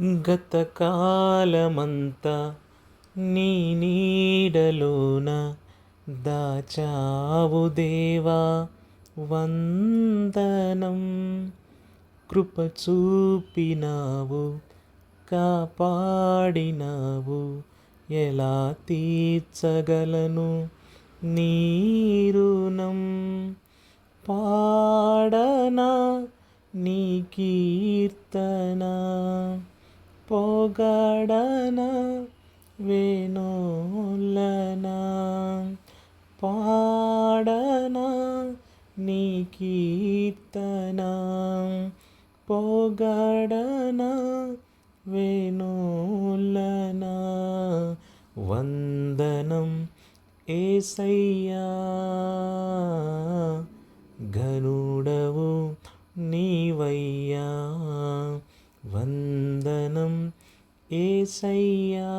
గతకాలమంతా నీ నీడలోన దాచావు దేవా వందనం. కృప చూపినావు కాపాడినావు ఎలా తీర్చగలను నీరుణం పాడనా నీ కీర్తనా? పొగడన వేణోలనా పాడన నీ కీర్తన పొగడన వేణోలనా వందనం ఏసయ్యా ఘనుడవు నీవయ్యా. వంద ఏసయ్యా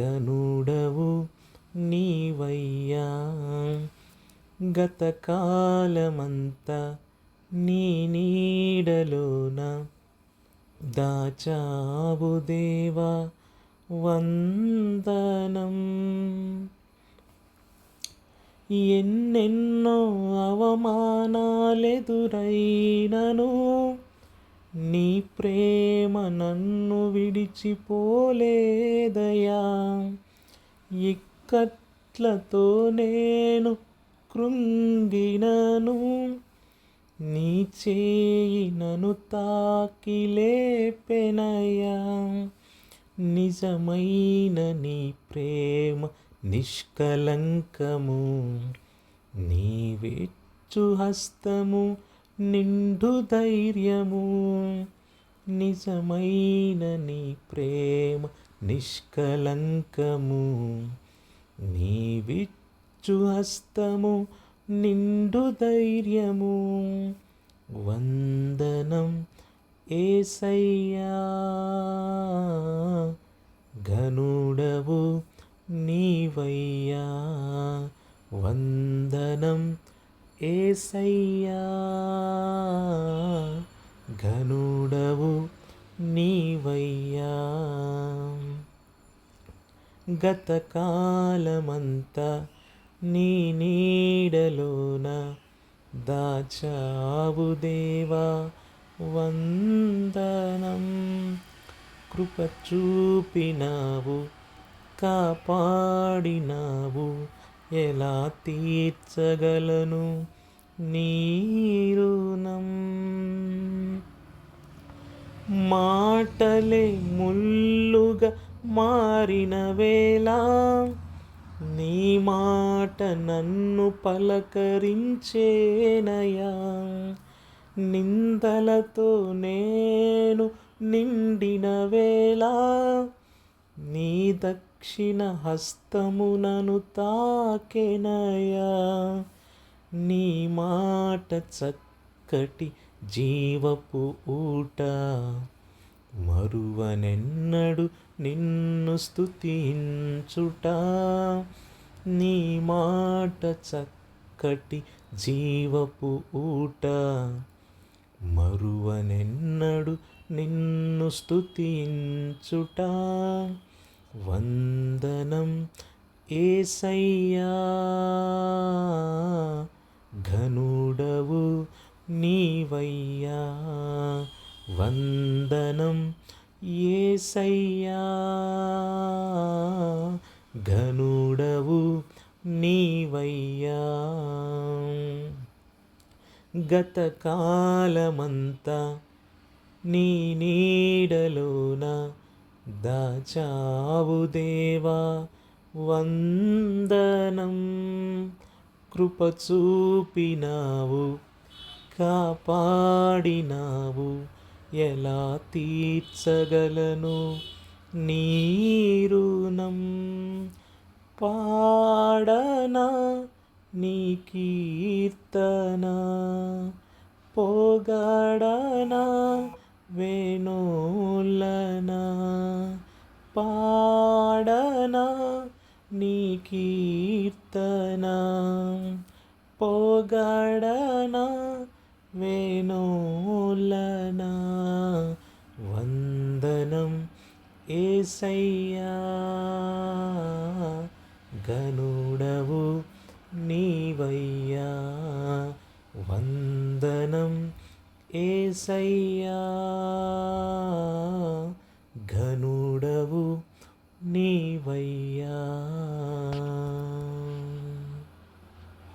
గనుడవు నీవయ్యా గతకాలమంతా నీ నీడలోన దాచావు దేవా వందనం. ఎన్నెన్నో అవమానాలెదురైనను నీ ప్రేమ నన్ను విడిచిపోలేదయా ఇక్కట్లతో నేను కృంగినను. నీ చేయి నను తాకి లేపెనయా నిజమైన నీ ప్రేమ నిష్కలంకము. నీవెచ్చు హస్తము నిండు ధైర్యము. నిజమైన నీ ప్రేమ నిష్కలంకము. నీవిచ్చు హస్తము నిండు ధైర్యము. వందనం ఏసయ్యా. ఘనుడవు నీవయ్యా. వందనం ఏసయ్యా. ఘనుడవు నీవయ్యా. గతకాలమంతా నీ నీడలోన దాచావు దేవా వందనం. కృప చూపినావు కాపాడినావు ఎలా తీర్చగలను నీరుణం మాటలే ముల్లుగా మారిన వేళ. నీ మాట నన్ను పలకరించేనయా నిందలతో నేను నిండిన వేళ. నీ దక్షిణ హస్తమునను తాకెనయా నీ మాట చక్కటి జీవపు ఊట మరువనెన్నడు నిన్ను స్థుతించుట నీ మాట చక్కటి జీవపు ఊట మరువనెన్నడు నిన్ను స్థుతించుట వందనం ఏసయ్యా. వందనం ఏసయ్యా. ఘనుడవు నీవయ్యా. గతకాలమంతా నీ నీడలోన దాచావు దేవా. వందనం కృప చూపినావు కాపాడినావు ఎలా తీర్చగలను నీ రుణం? పాడనా నీ కీర్తన పొగడనా వేణోలనా పాడనా నీ కీర్తన పొగడనా వేణోలనా ఏసయ్యా గనుడవు నీవయ్యా. వందనం ఏసయ్యా. ఘనుడవు నీవయ్యా.